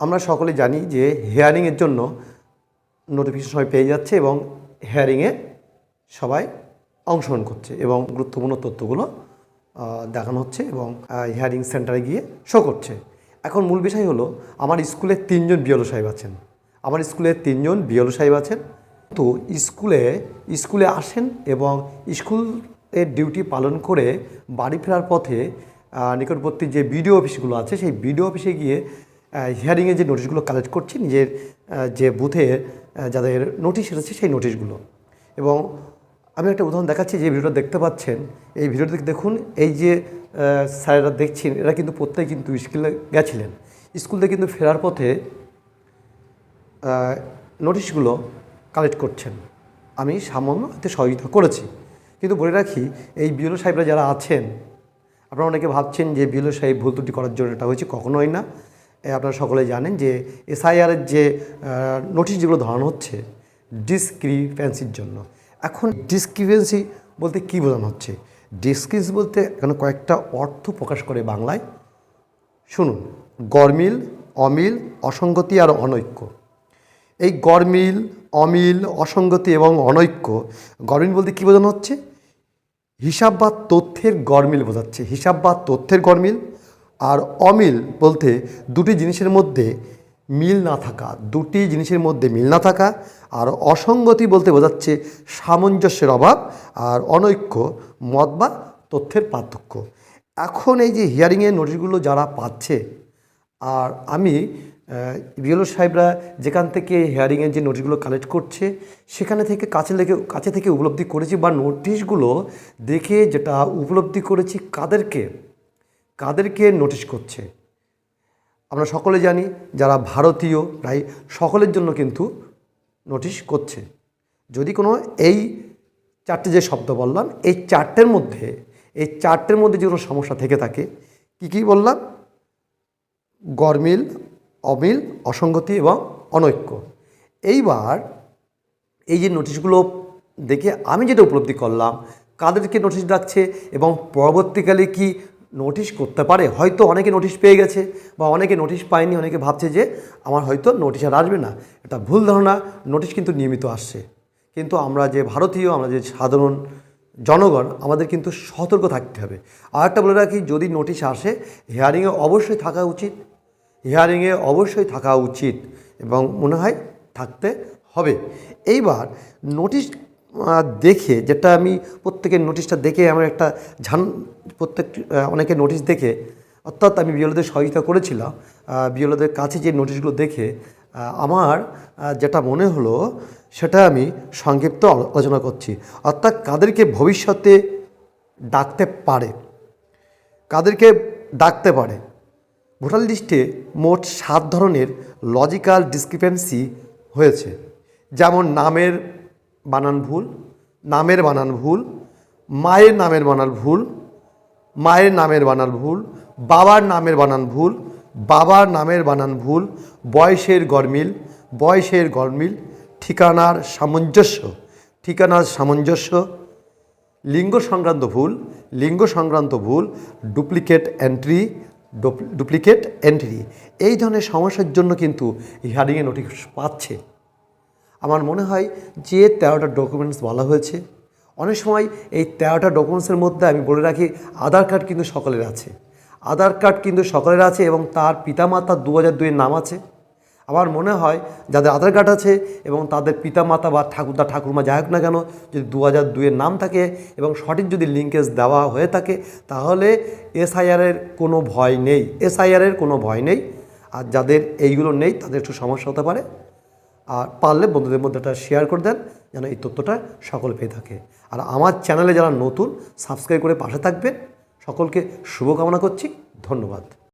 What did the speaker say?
আমরা সকলে জানি যে হেয়ারিংয়ের জন্য নোটিফিকেশন সবাই পেয়ে যাচ্ছে এবং হেয়ারিংয়ে সবাই অংশগ্রহণ করছে এবং গুরুত্বপূর্ণ তথ্যগুলো দেখানো হচ্ছে এবং হিয়ারিং সেন্টারে গিয়ে শো করছে। এখন মূল বিষয় হলো, আমার স্কুলে তিনজন বিয়লো সাহেব আছেন। আমার স্কুলে তিনজন বিয়লো সাহেব আছেন। তো স্কুলে স্কুলে আসেন এবং স্কুলের ডিউটি পালন করে বাড়ি ফেরার পথে নিকটবর্তী যে বিডিও অফিসগুলো আছে, সেই বিডিও অফিসে গিয়ে হিয়ারিংয়ে যে নোটিশগুলো কালেক্ট করছি নিজের যে বুথে আহ, যাদের নোটিশ এসেছে সেই নোটিশগুলো এবং আমি একটা উদাহরণ দেখাচ্ছি যে ভিডিওটা দেখতে পাচ্ছেন এই ভিডিওটা দেখুন এই যে স্যারেরা দেখছেন এরা কিন্তু প্রত্যেকে কিন্তু স্কুলে গেছিলেন। স্কুল থেকে কিন্তু ফেরার পথে নোটিশগুলো কালেক্ট করছেন। আমি সামান্য এতে সহযোগিতা করেছি। কিন্তু বলে রাখি এই বিএলও সাহেবরা যারা আছেন আপনারা অনেকে ভাবছেন যে বিএলও সাহেব ভুল ত্রুটি করার জন্য এটা হয়েছে কখনোই না। আপনারা সকলে জানেন যে এসআইআরের যে নোটিশ যেগুলো ধরানো হচ্ছে ডিসক্রিপেন্সির জন্য। এখন ডিসক্রিপেন্সি বলতে কী বোঝানো হচ্ছে? ডিসক্রিপেন্সি বলতে এখানে কয়েকটা অর্থ প্রকাশ করে বাংলায়। শুনুন গরমিল অমিল, অসঙ্গতি আর অনৈক্য। এই গরমিল অমিল, অসঙ্গতি এবং অনৈক্য গরমিল বলতে কী বোঝানো হচ্ছে? হিসাব বা তথ্যের গরমিল বোঝাচ্ছে। হিসাব বা তথ্যের গরমিল আর অমিল বলতে দুটি জিনিসের মধ্যে মিল না থাকা, দুটি জিনিসের মধ্যে মিল না থাকা আর অসঙ্গতি বলতে বোঝাচ্ছে সামঞ্জস্যের অভাব আর অনৈক্য, মত বা তথ্যের পার্থক্য। এখন এই যে হিয়ারিংয়ের নোটিশগুলো যারা পাচ্ছে, আর আমি বিএলও সাহেবরা যেখান থেকে হেয়ারিংয়ের যে নোটিশগুলো কালেক্ট করছে, সেখানে থেকে কাছে লেগে, কাছে থেকে উপলব্ধি করেছি বা নোটিশগুলো দেখে যেটা উপলব্ধি করেছি কাদেরকে কাদেরকে নোটিশ করছে। আমরা সকলে জানি যারা ভারতীয় প্রায় সকলের জন্য কিন্তু নোটিশ করছে। যদি কোনো এই চারটে যে শব্দ বললাম, এই চারটের মধ্যে, এই চারটের মধ্যে যে কোনো সমস্যা থেকে থাকে, কি কি বললাম? গরমিল, অমিল, অসঙ্গতি এবং অনৈক্য। এইবার এই যে নোটিশগুলো দেখে আমি যেটা উপলব্ধি করলাম, কাদেরকে নোটিশ ডাকছে এবং পরবর্তীকালে কি নোটিশ করতে পারে। হয়তো অনেকে নোটিশ পেয়ে গেছে বা অনেকে নোটিশ পায়নি, অনেকে ভাবছে যে আমার হয়তো নোটিশ আর আসবে না। এটা ভুল ধারণা নোটিশ কিন্তু নিয়মিত আসছে। কিন্তু আমরা যে ভারতীয়, আমরা যে সাধারণ জনগণ, আমাদের কিন্তু সতর্ক থাকতে হবে। আর একটা বলে রাখি, যদি নোটিশ আসে হিয়ারিংয়ে অবশ্যই থাকা উচিত। হিয়ারিংয়ে অবশ্যই থাকা উচিত এবং মনে হয় থাকতে হবে। এইবার নোটিশ দেখে যেটা আমি প্রত্যেকের নোটিশটা দেখে আমার একটা ঝান প্রত্যেক আহ, অনেকের নোটিশ দেখে অর্থাৎ আমি বিএলওদের সহযোগিতা করেছিলাম বিএলওদের কাছে যে নোটিশগুলো দেখে আমার যেটা মনে হলো সেটা আমি সংক্ষিপ্ত আলোচনা করছি। অর্থাৎ কাদেরকে ভবিষ্যতে ডাকতে পারে কাদেরকে ডাকতে পারে ভোটার লিস্টে মোট সাত ধরনের লজিক্যাল ডিসক্রিপেন্সি হয়েছে। যেমন নামের বানান ভুল, নামের বানান ভুল, মায়ের নামের বানান ভুল, মায়ের নামের বানান ভুল, বাবার নামের বানান ভুল, বাবার নামের বানান ভুল, বয়সের গরমিল বয়সের গরমিল ঠিকানার সামঞ্জস্য ঠিকানার সামঞ্জস্য, লিঙ্গ সংক্রান্ত ভুল, লিঙ্গ সংক্রান্ত ভুল, ডুপ্লিকেট এন্ট্রি ডুপ্লিকেট এন্ট্রি, এই ধরনের সমস্যার জন্য কিন্তু হিয়ারিংয়ে নোটিশ পাচ্ছে। আমার মনে হয় যে তেরোটা ডকুমেন্টস বলা হয়েছে। অনেক সময় এই তেরোটা ডকুমেন্টসের মধ্যে আমি বলে রাখি, আধার কার্ড কিন্তু সকলের আছে। আধার কার্ড কিন্তু সকলের আছে এবং তার পিতামাতার দু হাজার দুইয়ের নাম আছে। আমার মনে হয় যাদের আধার কার্ড আছে এবং তাদের পিতামাতা বা ঠাকুরদা, ঠাকুরমা যাই হোক না কেন, যদি দু হাজার দুইয়ের নাম থাকে এবং সঠিক যদি লিঙ্কেজ দেওয়া হয়ে থাকে, তাহলে এসআইআরের কোনো ভয় নেই। এসআইআরের কোনো ভয় নেই। আর যাদের এইগুলো নেই, তাদের একটু সমস্যা হতে পারে। আর পারলে বন্ধুদের মধ্যে এটা শেয়ার করে দেন, যেন এই তথ্যটা সকল পেয়ে থাকে। আর আমার চ্যানেলে যারা নতুন সাবস্ক্রাইব করে পাশে থাকবেন। সকলকে শুভকামনা করছি। ধন্যবাদ।